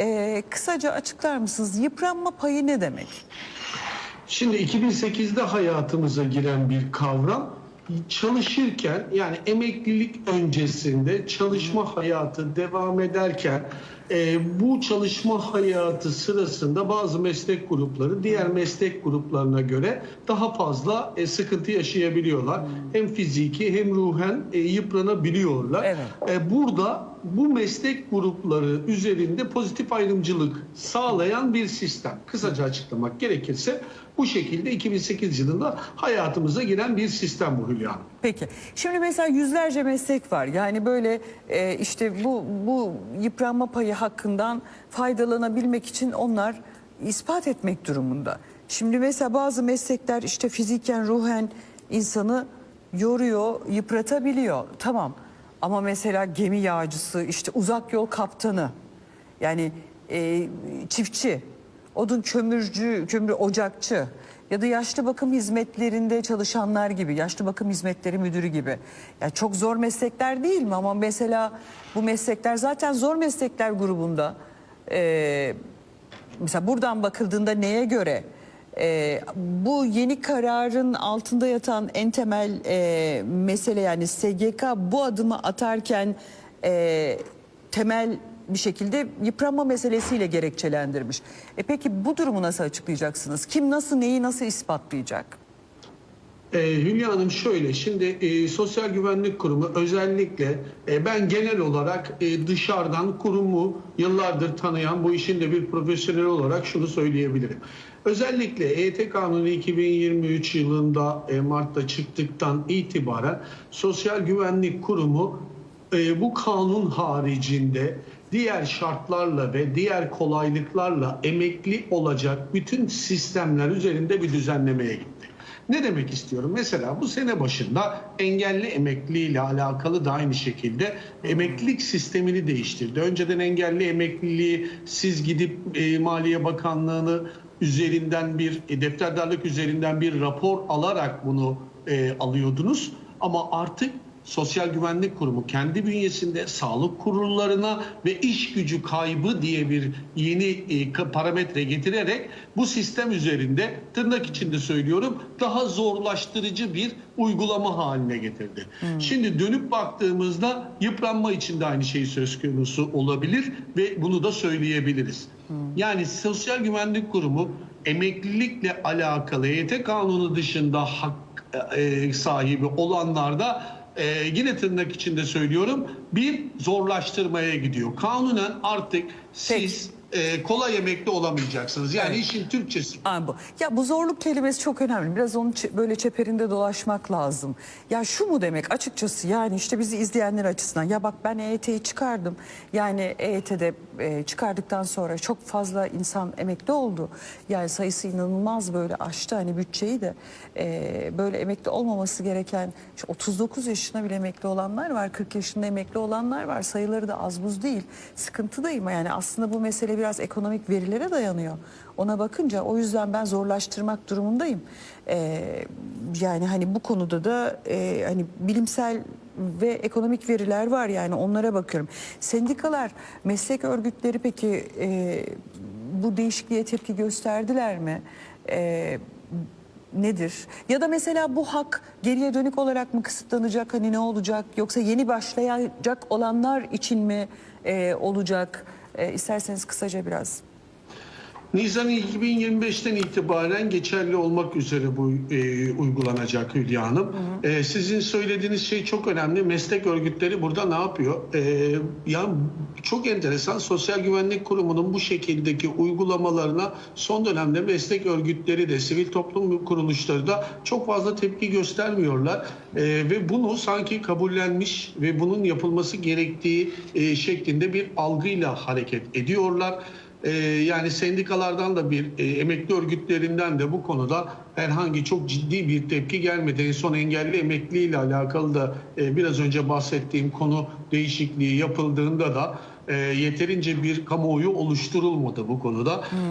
Ee, kısaca açıklar mısınız? Yıpranma payı ne demek? Şimdi 2008'de hayatımıza giren bir kavram çalışırken yani emeklilik öncesinde çalışma hayatı devam ederken e, bu çalışma hayatı sırasında bazı meslek grupları diğer meslek gruplarına göre daha fazla e, sıkıntı yaşayabiliyorlar. Hem fiziki hem ruhen e, yıpranabiliyorlar. Evet. E, burada bu meslek grupları üzerinde pozitif ayrımcılık sağlayan bir sistem. Kısaca açıklamak gerekirse bu şekilde 2008 yılında hayatımıza giren bir sistem bu Hülya Hanım. Peki. Şimdi mesela yüzlerce meslek var. Yani böyle e, işte bu bu yıpranma payı hakkından faydalanabilmek için onlar ispat etmek durumunda. Şimdi mesela bazı meslekler işte fiziken, ruhen insanı yoruyor, yıpratabiliyor. Tamam. Ama mesela gemi yağcısı, işte uzak yol kaptanı, yani e, çiftçi, odun kömürcü, kömür ocakçı ya da yaşlı bakım hizmetlerinde çalışanlar gibi, yaşlı bakım hizmetleri müdürü gibi. Ya çok zor meslekler değil mi? Ama mesela bu meslekler zaten zor meslekler grubunda. Ee, mesela buradan bakıldığında neye göre? Ee, bu yeni kararın altında yatan en temel e, mesele yani SGK bu adımı atarken e, temel bir şekilde yıpranma meselesiyle gerekçelendirmiş. E peki bu durumu nasıl açıklayacaksınız? Kim nasıl neyi nasıl ispatlayacak? E, Hülya Hanım şöyle, şimdi e, Sosyal Güvenlik Kurumu özellikle e, ben genel olarak e, dışarıdan kurumu yıllardır tanıyan bu işin de bir profesyonel olarak şunu söyleyebilirim. Özellikle EYT Kanunu 2023 yılında e, Mart'ta çıktıktan itibaren Sosyal Güvenlik Kurumu e, bu kanun haricinde diğer şartlarla ve diğer kolaylıklarla emekli olacak bütün sistemler üzerinde bir düzenlemeye gitti. Ne demek istiyorum? Mesela bu sene başında engelli emekli ile alakalı da aynı şekilde emeklilik sistemini değiştirdi. Önceden engelli emekliliği siz gidip e, Maliye Bakanlığı'nı üzerinden bir e, defterdarlık üzerinden bir rapor alarak bunu e, alıyordunuz. Ama artık Sosyal Güvenlik Kurumu kendi bünyesinde sağlık kurullarına ve iş gücü kaybı diye bir yeni e, parametre getirerek bu sistem üzerinde tırnak içinde söylüyorum daha zorlaştırıcı bir uygulama haline getirdi. Şimdi dönüp baktığımızda yıpranma için de aynı şey söz konusu olabilir ve bunu da söyleyebiliriz. Yani Sosyal Güvenlik Kurumu emeklilikle alakalı EYT kanunu dışında hak e, sahibi olanlarda e, yine tırnak içinde söylüyorum bir zorlaştırmaya gidiyor. Kanunen artık siz e, kolay emekli olamayacaksınız. Yani Evet. işin Türkçesi. Aa, bu. Ya bu zorluk kelimesi çok önemli. Biraz onun çe- böyle çeperinde dolaşmak lazım. Ya şu mu demek açıkçası yani işte bizi izleyenler açısından ya bak ben EYT'yi çıkardım. Yani EYT'de e, çıkardıktan sonra çok fazla insan emekli oldu. Yani sayısı inanılmaz böyle aştı hani bütçeyi de e, böyle emekli olmaması gereken işte 39 yaşına bile emekli olanlar var. 40 yaşında emekli olanlar var. Sayıları da az buz değil. Sıkıntıdayım yani aslında bu mesele biraz ekonomik verilere dayanıyor. Ona bakınca o yüzden ben zorlaştırmak durumundayım. Ee, yani hani bu konuda da e, hani bilimsel ve ekonomik veriler var yani onlara bakıyorum. Sendikalar, meslek örgütleri peki e, bu değişikliğe tepki gösterdiler mi? E, nedir? Ya da mesela bu hak geriye dönük olarak mı kısıtlanacak? Hani ne olacak? Yoksa yeni başlayacak olanlar için mi e, olacak? E, isterseniz kısaca biraz. Nisan 2025'ten itibaren geçerli olmak üzere bu e, uygulanacak Hülya Hanım. E, sizin söylediğiniz şey çok önemli. Meslek örgütleri burada ne yapıyor? E, ya çok enteresan. Sosyal Güvenlik Kurumu'nun bu şekildeki uygulamalarına son dönemde meslek örgütleri de sivil toplum kuruluşları da çok fazla tepki göstermiyorlar. E, ve bunu sanki kabullenmiş ve bunun yapılması gerektiği e, şeklinde bir algıyla hareket ediyorlar. Ee, yani sendikalardan da bir e, emekli örgütlerinden de bu konuda herhangi çok ciddi bir tepki gelmedi. En son engelli emekli ile alakalı da e, biraz önce bahsettiğim konu değişikliği yapıldığında da e, yeterince bir kamuoyu oluşturulmadı bu konuda.